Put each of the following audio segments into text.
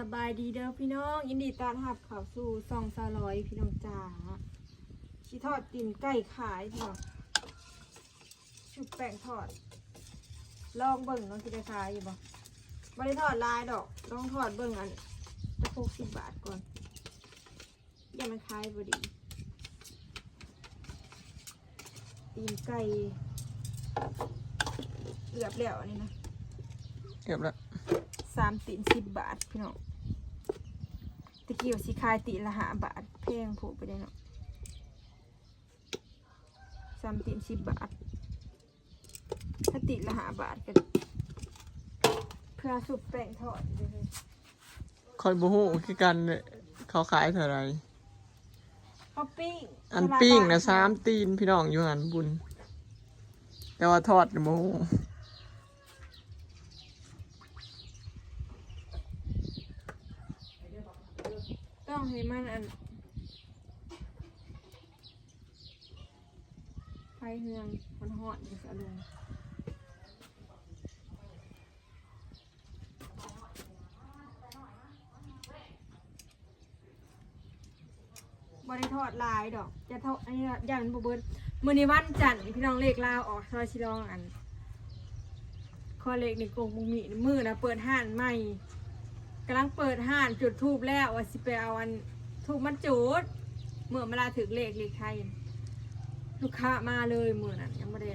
สบายดีเด้อพี่น้องยินดีต้อนรับเข้าสู่ซองซาลอยพี่น้องจ๋าชีทอดตีนไก่ขายพี่น้องชุบแป้งทอด ลองเบิ่งเน้องที่ได้ขายอยู่บ่ไม่ได้ทอดลายดอก ลองทอดเบิ่งอันจะหกสิบบาทก่อนอย่ามันขายพอดีตีนไก่เอือบแล้วอันนี้นะเกือบแล้วสามตีนสิบบาทพี่น้องตะ กี้ว่าสิขายตีนละห้าบาทแพงผูกไปได้เนาะสามตีนสิบบาท ถ้าตีนละห้าบาทก็เพื่อสุบแป้งทอดเลยคอยบูฮูคือกันเนี่ยเขาขายเท่าไหรข้าวปิ้งอันปิ้งนะตลดสามตีนพี่น้องอยู่หันบุญ แต่ว่าทอดบูฮู ต้องให้มันอันไฟเฮืองมันหอดมันจะลงบริทอดลายดอก จะเท่าอันนี้ยันบเบิดมือในวันจันทร์พี่น้องเลขลาวออกซอยชิลองอันคอเลขในกงมุงมีมือนะเปิดห้านใหม่ กำลังเปิดห้านจุดทูบแล้วว่าสิไปเอาอันทูบมันจุดเมื่อเวลาถึงเลขเลขไทยลูกค้ามาเลยมือนั้นยังไม่ได้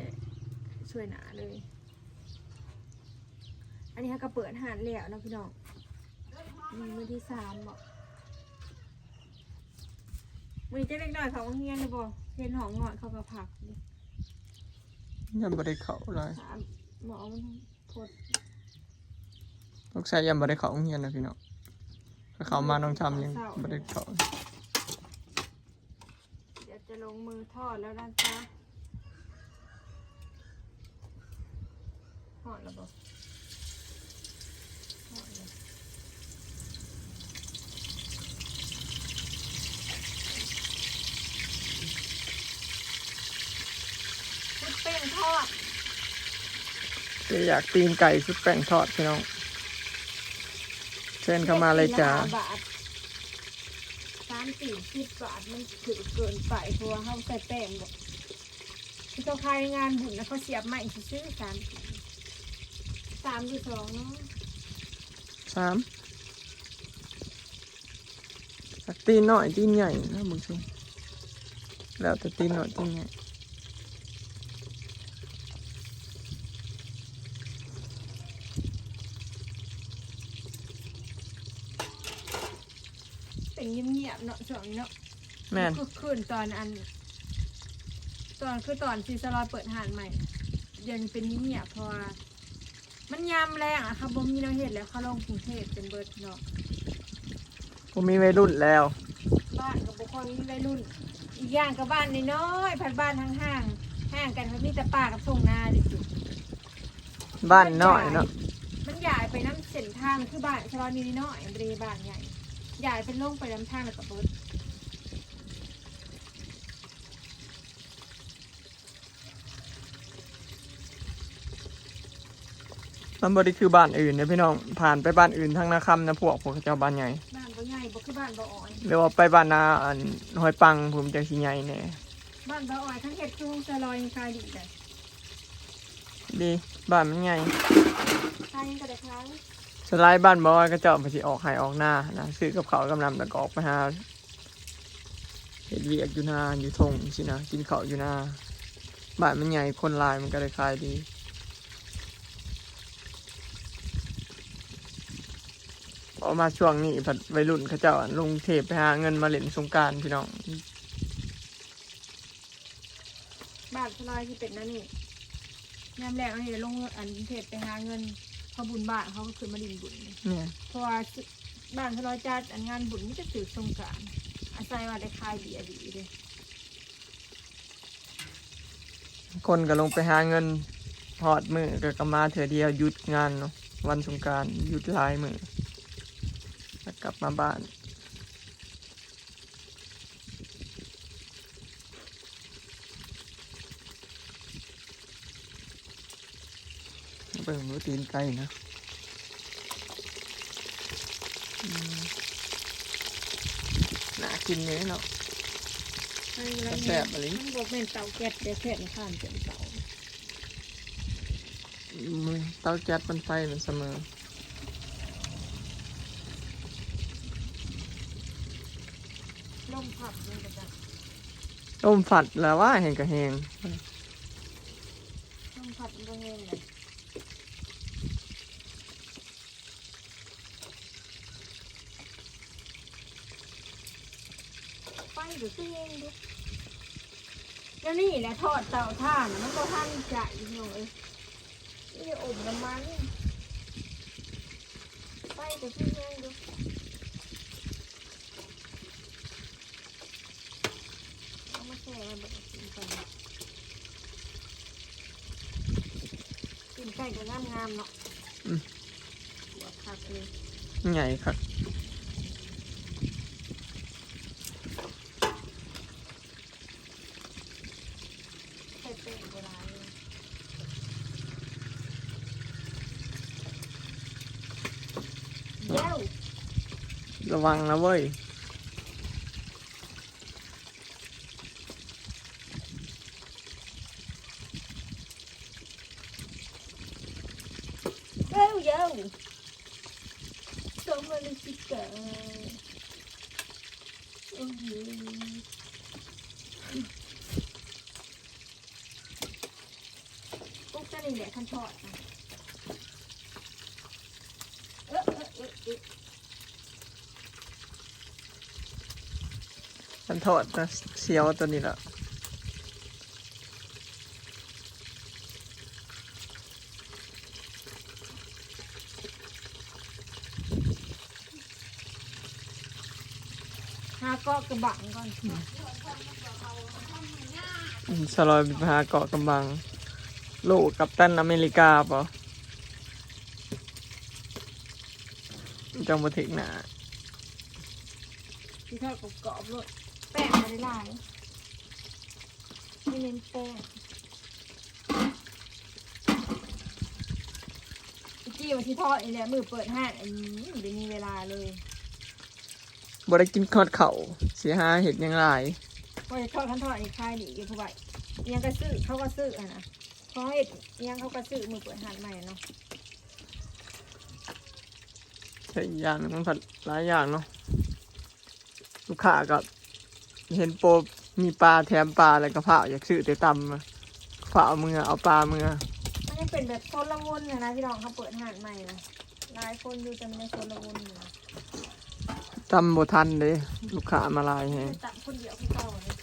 ช่วยหนาเลย อันนี้เขาก็เปิดห้านแล้วนะพี่น้องมีมือที่สามบอกมีเจ้าเล็กน้อยเขาก็เฮียนเลยบ่เห็นหองหน่อยเขาก็ผักนี่ยังบ่ได้เขาเลยถามหมอมันพด ลูกชายยังบ่ได้เขาโรงเรียนนะพี่น้องถ้าเขามาน้องทำยังบ่ได้เขาเดี๋ยวจะลงมือทอดแล้วนะจ๊ะทอดแล้วบ่ทอดเลยพุดเป้งทอดจะอยากตีนไก่ชุดแป้งทอดพี่น้อง เชิญเข้ามาเลยจ้าบาทสามสี่สิบบาทมันถือเกินไปเพราะว่าเขาใส่แป้งบอกที่เขาขายงานบุญนะเขาเสียบใหม่ซื้อสามสามหรือสองเนาะสามสักตีนหน่อยตีนใหญ่นะมึงชมแล้วแต่ตีนหน่อยตีนใหญ่ เป็น เงียบๆเนาะช่วงนี้เนาะแม่นคือคืนตอนอัน ตอนคือตอนซีซาลอยเปิดหานใหม่เดี๋ยวนี้เป็นเงียบๆเพราะว่ามันยามแรงอะค่ะบ่มีเราเห็นแล้วเขาลงกรุงเทพเป็นเบิร์ดเนาะผมมีวัยรุ่นแล้ว บ้านกับบุคคลมีวัยรุ่น อีกอย่างกับบ้านน้อยๆพันบ้านทั้งห้างห่างกันเขามีแต่ป่ากับทุ่งนาดิสิบ้านน้อยเนาะมันใหญ่ไปน้ำเส้นทางคือบ้านชะลอนีน้อยบริบ้านใหญ่ ใหญ่เป็นโล่งไปน้ำทางแล้วกับเบิร์ดมันบริคือบ้านอื่นเนี่ยพี่น้องผ่านไปบ้านอื่นทั้งนาคำนะพวกพวกเขาเจ้าบ้านใหญ่บ้านบ่ใหญ่บ่คือบ้านบ่อ่อนหรือว่าไปบ้านนาอันหอยปังผมจะสิใหญ่แน่บ้านบ่อ่อนทั้งเห็ดคือชะลอยยังคายดีเลยดีบ้านมันใหญ่คายยังกระเดกครั้ง สไลด์บ้านบอยก็เจาะไปสิออกไห้ออกหน้านะซื้อกับเขากำลังแล้วก็ออกไปหาเห็ดเวียกอยู่นาอยู่ทงสินะกินเขาอยู่นาบ้านมันใหญ่คนลายมันก็เลยขายดีพอมาช่วงนี้ผัดวัยรุ่นเขาเจ้าะลงเทปไปหาเงินมาเล่นสงการพี่น้องบ้านชะลอยที่เป็นนั่นนี่ยามแรกเอาเห็นลงอันเทศไปหาเงิน เขาบุญบ้านเขาก็คือมาดินบุญนี่เนี่ยเพราะว่าบ้านชะลอยจัดอันงานบุญนี่จะถือสงกรารอาศัยว่าได้คายดีอะดีเลยคนก็ลงไปหาเงินหอดมือก็กมาเถื่อเดียวหยุดงานเนาะวันสงกรารหยุดหลายมือแล้วกลับมาบ้าน เบิ่งรูตีนไก่นะน่ากินเลยเนาะแซ่บอะลิมันบอกเป็นเตาแก๊สเดี๋ยวแค่นข้ามเป็นเตามือเตาแก๊สมันไฟมันเสมอลมพัดมันก็จะต้มฝัดแล้วว่าแห้งกับแห้ง ลมพัดมันก็เงี้ยเลย ไปดูตัวเองดูแล้วนี่แหละทอดเตาถ่านน่ะมันก็ท่านใจหน่อยนี่อบน้ำมันไปดูตัวเองดูเอามาแช่ไว้แบบกินกันกินไก่ก็งามงามๆเนาะหัวผักเลยใหญ่ครับ ใส่เป็นโบราณเลยเย้ว ระวังนะเว้ย เย้วเย้วต้องมาเลยสิกะโอ้ยปุ๊กจะนี่แหละขั้นทอดนะเอ๊ะเอ๊ะเอ๊ะเอ๊ะ มัน ทอดนะเสียวตัวนี้ละหาเกาะกระบังก่อนอืมสลอยไปหาเกาะกำบัง โลกกับตันอเมริกาเปล่าจังบ่ถึงหนาที่ทอดกรอบๆเลยแป้ง ไม่ได้หลายไม่เน้นแป้งอีกกี้วันที่ทอดนี่แหละมือเปิดห้างอันนี้เดี๋ยวมีเวลาเลยบ่ได้กินคอดเข่าเสียหาเห็ดหยังหลายพอจะทอดขั้นทอดนี่คลายดีอยู่ผู้ใบอิหยังก็ซื้อเขาก็ซื้ออะนะเขาเห็ดอิหยังเขาก็ซื้อมือเปิดห้างใหม่เนาะใช่อีกอย่างหนึงมันผัดหลายอย่างเนาะลูกค้าก็ เห็นโปรมีปลาแถมปลาแล้วก็ผ่าอยากซื้อแต่ตำมาผ่าเอามือเอาปลามือมันยังเป็นแบบโซนละมุนนะนะพี่น้องเขาเปิดห้างใหม่นะหลายคนอยู่แต่มันยังโซนละมุนอยู่นะตำบ่ทันเลยลูกค้ามาหลายแฮงตัดคนเดียวพี่เก่าเลย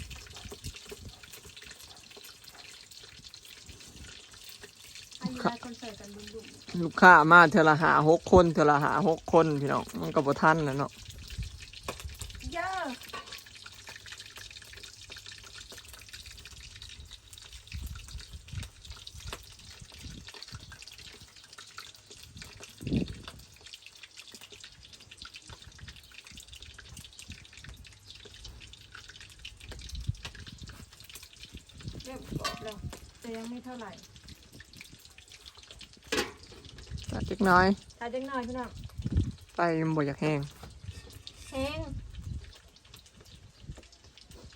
อายุหลายคนใส่กันดุ่มๆ ลูกค้ามาเทอละหาหกคนเทอละหาหกคนพี่น้องมันก็บ่ทันแล้วเนาะ เยอะ เริ่มกรอบแล้วแต่ยั งไม่เท่าไหร่ตัดเล็กน้อยถ้าจังน้อยพี่น้องไฟมันบ่อยากแห้งแห้ง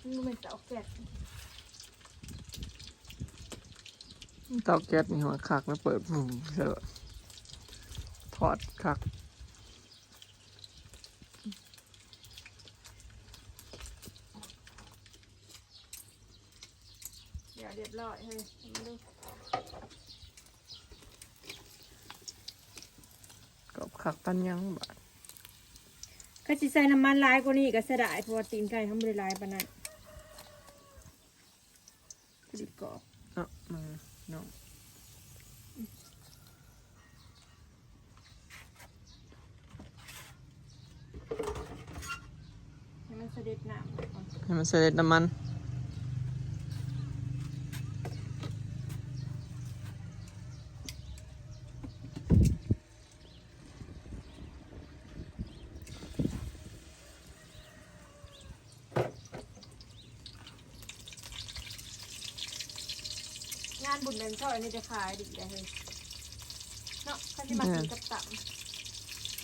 มันเป็นเตาแก๊สเตาแก๊สนี่หัวคักแล้วเปิดปุ่มเสร็จทอดคัก เดี๋ยวเรียบร้อยเฮ้ยมาดูกรอบคักปันยังบาดก็จะใส่น้ำมันร้ายกว่านี้ก็เสียดายเพราะว่าตีนไก่ทำบริลายปานนั้นพอดีกรอบเนาะมาเนาะให้มันเสด็จน้ำไปก่อนให้มันเสด็จน้ำมัน งานบุญเดินช่อยนี่จะขายดีได้เลยเนาะเขาจะมากินกับตับ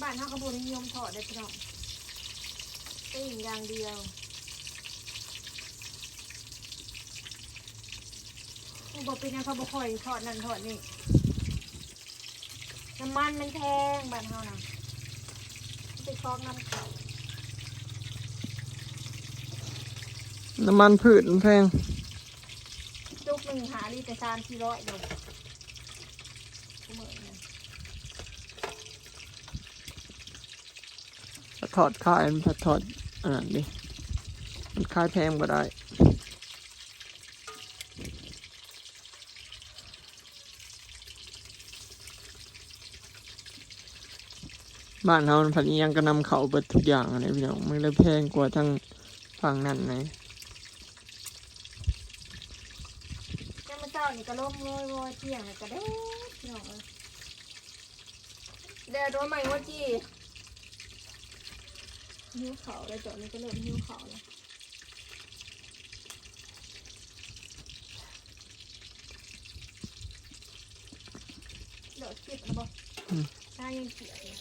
บ้านเขากระบวนนิยมทอดได้พี่น้องปิ้งอย่างเดียวผู้บอกเป็นนะเขาบอกคอยทอดนั่นทอดนี่น้ำมันมันแพงบ้านเขานะไปคลอกน้ำเขาน้ำมันพืชมันแพง นึ่งหาลิตรสามสี่ร้อยเดียวเหมือนกันถ้าอดขายมันถ้าถอดอ่านดิมันขายแพงก็ได้บ้านเราพันยังก็นำเขาเบิดทุกอย่างอะไรพี่น้องมันเลยแพงกว่าทั้งฝั่งนั้นไง แก้มาเจ้านี่ก็ล่มโรยโรยเที่ยงเลยก็เด้พี่น้องเอ้ยเดี๋ยวโดนใหม่ว่าจีหิ้วเขาเลยจอดนี่ก็เริ่มหิ้วเขาแล้วเดี๋ยวจิบนะบ่ตายังเกียอยู่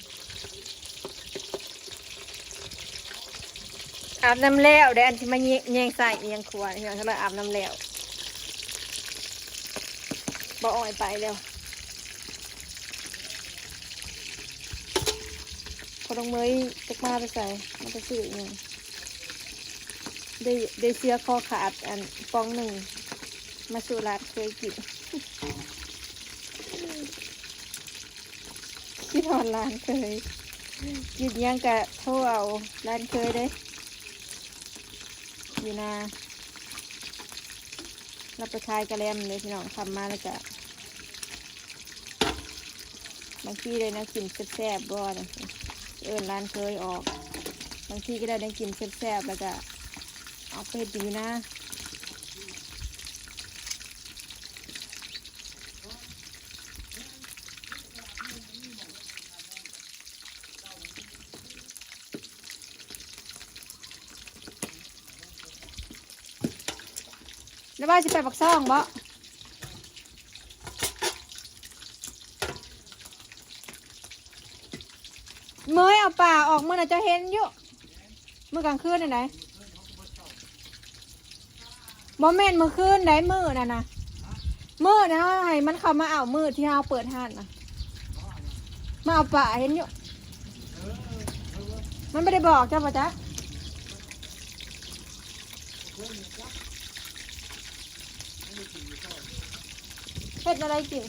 อาบน้ำแล้วเดี๋ยวอันที่มาแยแยงใส่เอียงขวานเดี๋ยวเราอาบน้ำแล้ว บ่อ่อยไปแล้วพอลงเมยจักมาไปใส่มันจะซื้อหนึ่งได้ได้เสียคอขาดอันฟองหนึ่งมาสู่ร้านเคยกินที่นอนร้านเคยกินยังกะโทรเอาร้านเคยได้อยู่นา รับประทายกระเลมเลยพี่น้องทำมาแล้วจะบางทีเลยนะกินแซ่บๆบ่นเอินร้านเคยออก บางทีก็ได้ได้กินแซ่บๆแล้วก็เอาไปดีนะ ว่าจะไปปักซ่องบ่เมยเอาป่าออกมื่อน่ะจะเห็นอยู่เมื่อกลางคืนน่ะไหนโมเมนต์เมื่อคืนไหนมือน่ะนะมือนะให้มันเข้ามาเอามือที่เราเปิดห้านนะมาเอาป่าเห็นอยู่มันไม่ได้บอกจ้าปะจ๊ะ เฮ็ดอะไรกิน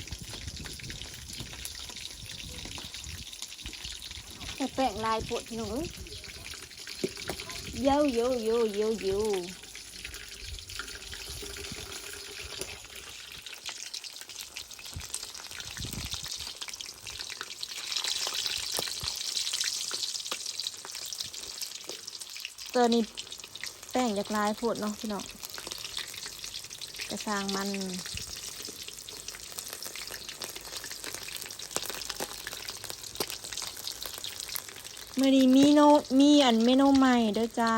แต่แป้งลายปวดหนูเย้าเย้าเย้าเย้าเย้าตัวนี้แป้งจากลายปวดเนาะพี่น้องกระซางมัน มื่อนี้มีโนมีอันเมนูใหม่เด้อจ้า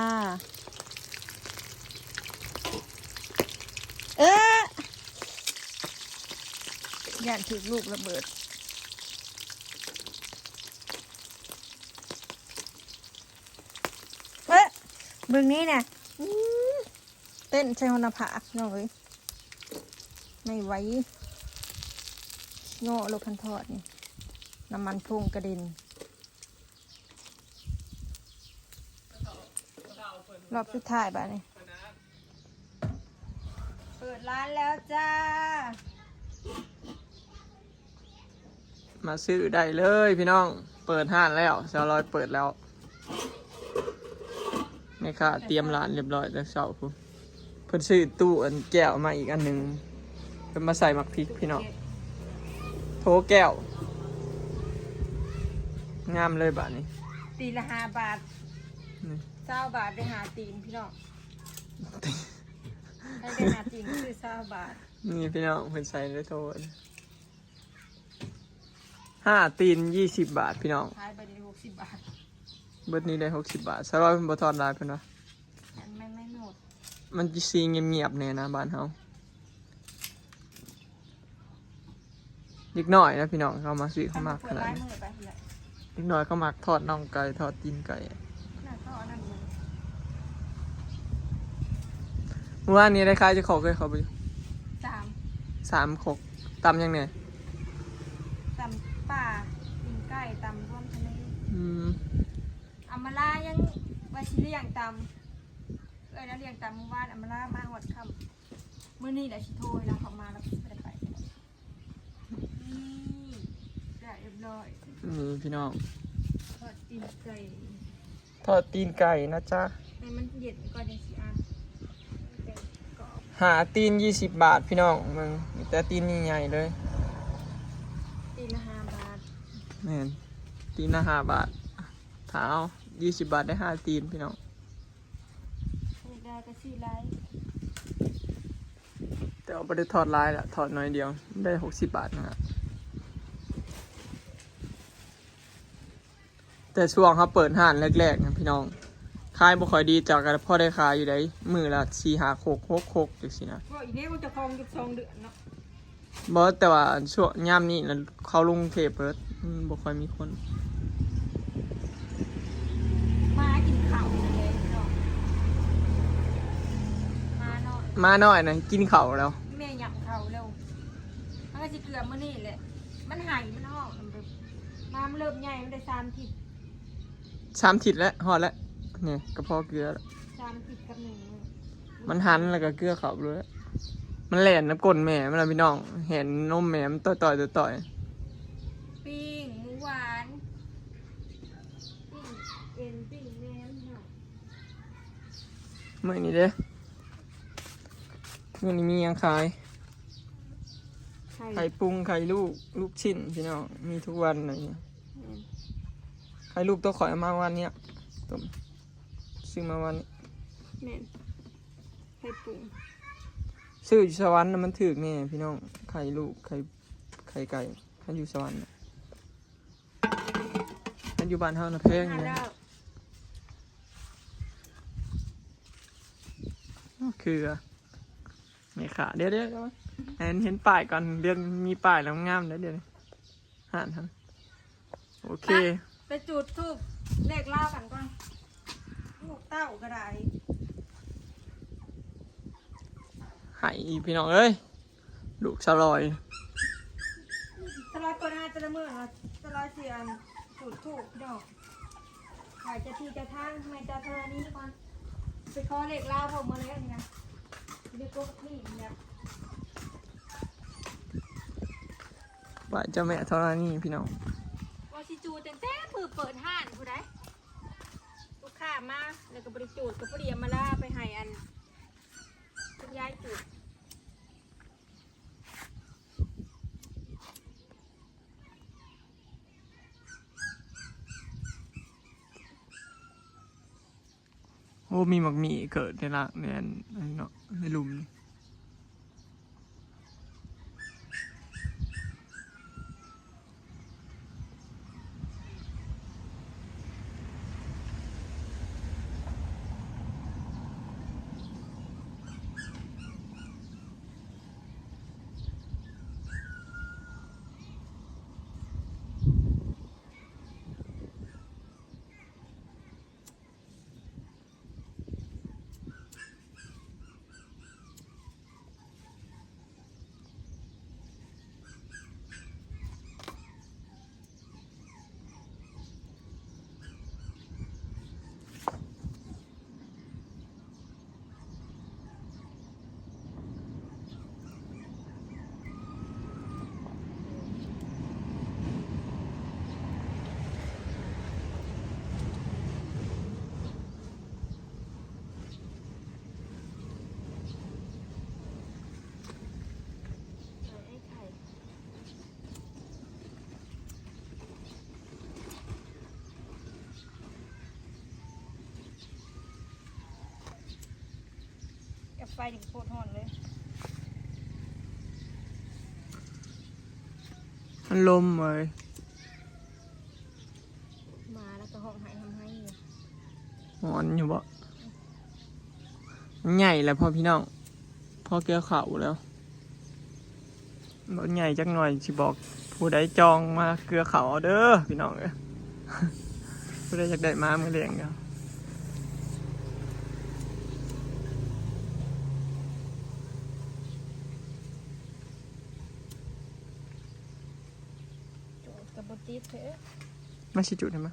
เอ๊ะย่านถือลูกระเบิด เอ๊ะเบื้องนี้เนี่ยอื้อเต้นใช้หนาผากน้อเอ้ยไม่ไหวโง่ลูกคันทอดนี่น้ำมันพุ่งกระเด็น รอบสุดท้ายบ้านี่เปิดร้านแล้วจ้า มาซื้อได้เลยพี่น้อง เปิดห้านแล้วสาวลอยเปิดแล้วนี่ค่ะ เตรียมร้านเรียบร้อยแล้วเสาคุณเพิ่นซื้อตู้อันแก้วมาอีกอันหนึ่งเพิ่นมาใส่หมักพริกพี่น้องโถแก้ว งามเลยบ้านี้ตีละห้าบาท นี่เจ้าบาทได้หาตีนพี่น้องให้ได้หาตีนก็คือเจ้าบาทนี่พี่น้องเพิ่นใส่ได้โถห้าตีนยี่สิบบาทพี่น้องขายไปได้หกสิบบาทเบิดนี้ได้หกสิบบาทสาวลอยเพิ่นบ่ทอดลายเพิ่นวะอันไม่ไม่หมดมันจะซีเงียบๆเนี่ยนะบ้านเฮาเล็กน้อยนะพี่น้องเขามาซื้อเขามากขเปิดนาดร้านนี้มือไปเลยนิดหน่อยก็มักทอดน่องไก่ทอดตีนไก่น่าก็อันนั้นมัน เมื่อวานนี้ได้คล้ายจะขอเคยเขาไปสามสามขกตำยังไงตำป่ากินไก่ตำร่วมทะเลอืมอามาลายังวาชิเลียงตำเอ้ยแล้วเลียงตำเมื่อวานอามาลามาหอดค่ำมื้อนี้แหละชิโทยแล้วเขามาแล้วไม่ได้ไปนี่ได้เรียบร้อยนี่พี่น้องทอดตีนไก่ทอดตีนไก่นะจ๊ะให้มันเย็นก่อนยังสิอันไก่กรอบ หาตีนยี่สิบบาทพี่น้องมึงมีแต่ตีนใหญ่ๆเลย ตีนละห้าบาทแม่นตีนละห้าบาทเท้ายี่สิบบาทได้ห้าตีนพี่น้องเรียกได้ก็สี่ไลท์แต่เอาไปได้ทอดลายละทอดน้อยเดียวได้หกสิบบาทนะฮะแต่ช่วงเขาเปิดห้านแรกๆนะพี่น้อง ขายบ่ค่อยดีจากกันพ่อได้ขายอยู่ได้มือละสี่หาโคกหกโคกจังสินะก็อีกเนี้ยมันจะคลองจุดสองเดือนเนาะบอแต่ว่าช่วงย่ามนี้นะเขาลงเทปเปิดอืมบ่ค่อยมีคน มากินข้าวเลยเนาะมาเนาะมาหน่อยนะกินเขาวแล้ว แม่หยับข้าวเร็วมันก็สิเกลือมื้อนี้แหละ มันหายมันห้องมันแบบมามันเริ่มใหญ่มันได้สามทิศสามทิศแล้วหอดแล้ว เนี่ยกระเพาะเกลือแล้วสามทิศกับหนึ่งมื้อมันหันแล้วก็เกลือเขาเลย มันแหลนน้ำก้นแม่มันละพี่น้อง เห็นนมแม่มันต่อยต่อยต่อยต่อยปิ้งหมูหวานปิ้งเอ็นปิ้งแหนมเนาะเมื่อนี้เด้เมื่อนี้มียังขาย ไข่ไข่ปรุงไข่ลูกลูกชิ้นพี่น้องมีทุกวันอะไรเงี้ยไข่ลูกตัวข่อยเอามาวันเนี้ยต้ม ซื้อมาวันนี้แม่นไข่ปรุงซื้ออยู่สวรรค์น่ะมันถึกแน่พี่น้องไข่ลูกไข่ไข่ไก่มันอยู่สวรรค์น่ะมันอยู่บ้านเฮานะแพงมาอยู่แล้นะวคือไม่ขาเดี๋ยวเดี๋ยวก่อนเห็นเห็นป้ายก่อนเดือนมีป้ายแล้วงามแล้วเดี๋ยวนี้ห่านทันโอเค ไปจุดทูบเลขเล่ากันก่อน ลูกเต้าก็ได้ใหายพี่น้องเอ้ยลูกสลอยตลอดก่อนหน้าจะละเมื่อนะตลอดเสียนจุดทูบดอกขายจะที่จะทางทำไมจะเธอนี้ก่อนไปขอเลขเล่าผมมาเลยนี่นะเรียกว่านี่เนี่ยว่าเจ้าแม่เท่านี้พี่น้องว่าสิจูแต่แต่มือเปิดห้านผู้ใด ลูกค้ามาแล้วก็บริจูดกับผู้เรียมาล่าไปให้อันคุณยายจูดโอ้มีหมักหมีเกิดในละในอันในเนาะในลุมนี่ กับ ไฟถึงโคตรห่อนเลยมันลมเลยมาแล้วก็ห้องหายทำให้อยู่หอนอยู่บ่ใหญ่แล้วพอพี่น้องพอเกี่ยวเขาแล้วบ่ใหญ่จักหน่อยสิบอก ผู้ใดจองมาเกลือเขาเอาเด้อพี่น้องเอ้ยผู้ใดอยากได้ม้ามือเลี้ยงก็กับบติดเถอะ มาชิจุได้ไหม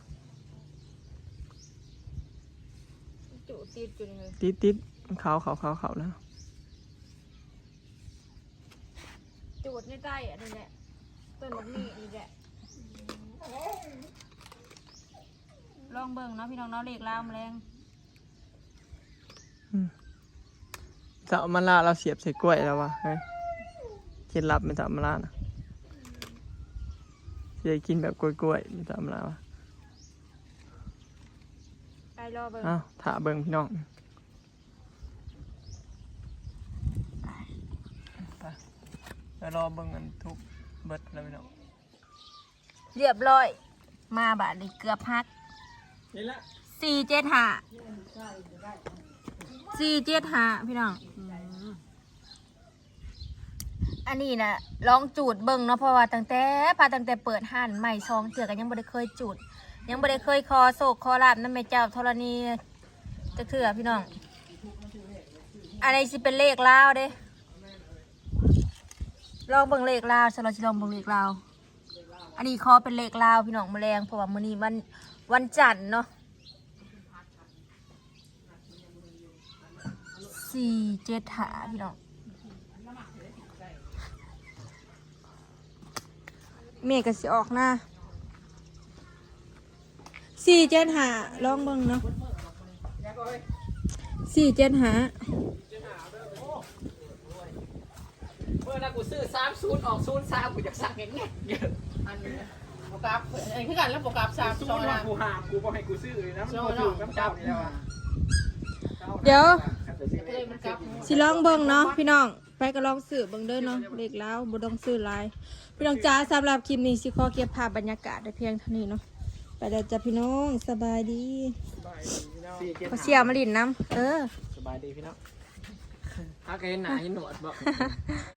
จุติดจุดเลยติดติดเขาเขาเขาเขาแล้วจูดในใต้อันนี้แหละต้นมะมีนี่แหละลองเบิ่งเนาะพี่น้องเนาะเลขลาวแมลงจะเอามาลาเราเสียบใส่กล้วยแล้ววะเฮ้ยเคล็ดลับมันจะเอามาลานะ จะได้กินแบบกล้วยๆมันจะเอามาลาวะไปรอเบิ่งอ้าวถาเบิ่งพี่น้องไปไปรอเบิ่งกันทุกเบิดแล้วพี่น้องเรียบร้อย มาบาทนี้เกือบพักนี่ละสี่เจ็ดห้าสี่เจ็ดห้าพี่น้อง อันนี้นะลองจูดเบิ่งเนาะเพราะว่าตั้งแต่พาตั้งแต่เปิดห้านใหม่ซองเถื่อกันยังบ่ได้เคยจูด ยังบ่ได้เคยคอโศกคอลาบนั่นแม่เจ้าธรณีจะเถื่อพี่น้องอันนี้สิเป็นเลขลาวเด้ลองเบิ่งเลขลาวสำหรับสิลองเบิ่งเลขลาวอันนี้คอเป็นเลขลาวพี่น้องแมลงเพราะว่ามื้อนี้มันวันจันทร์เนาะสี่เจ็ดหาพี่น้อง เมฆก็สิออกหน้าสี่เจ็ดหาลองเบิ่งเนาะสี่เจ็ดหาเมื่อนะกูซื้อสามศูนย์ออกศูนย์สามกูอยากสั่งเงี้ยเยอะอันนี้โปรกราฟไอ้คือกันแล้วโปรกราฟสามศูนสองย์นะกูหามกูบอกให้กูซื้อเลยนะมันกูถูกน้ำเจ้านี่แล้วอะเดี๋ยวเลยมันกราฟสิลองเบิ่งเนาะพี่น้อง ไปก็ลองซื้อเบิ่งเด้อเนาะเล็กแล้วบ่ต้องซื้อหลาย พี่น้องจ้าสำหรับคลิปนี้สิขอเก็บภาพบรรยากาศได้เพียงเท่านี้เนาะไปแล้วจ้ะพี่น้องสบายดีสี่เจ็ดขอเสียมาลินน้ำเออ สบายดีพี่น้องถ้าเคยเห็นหนาเห็นหนวดบอก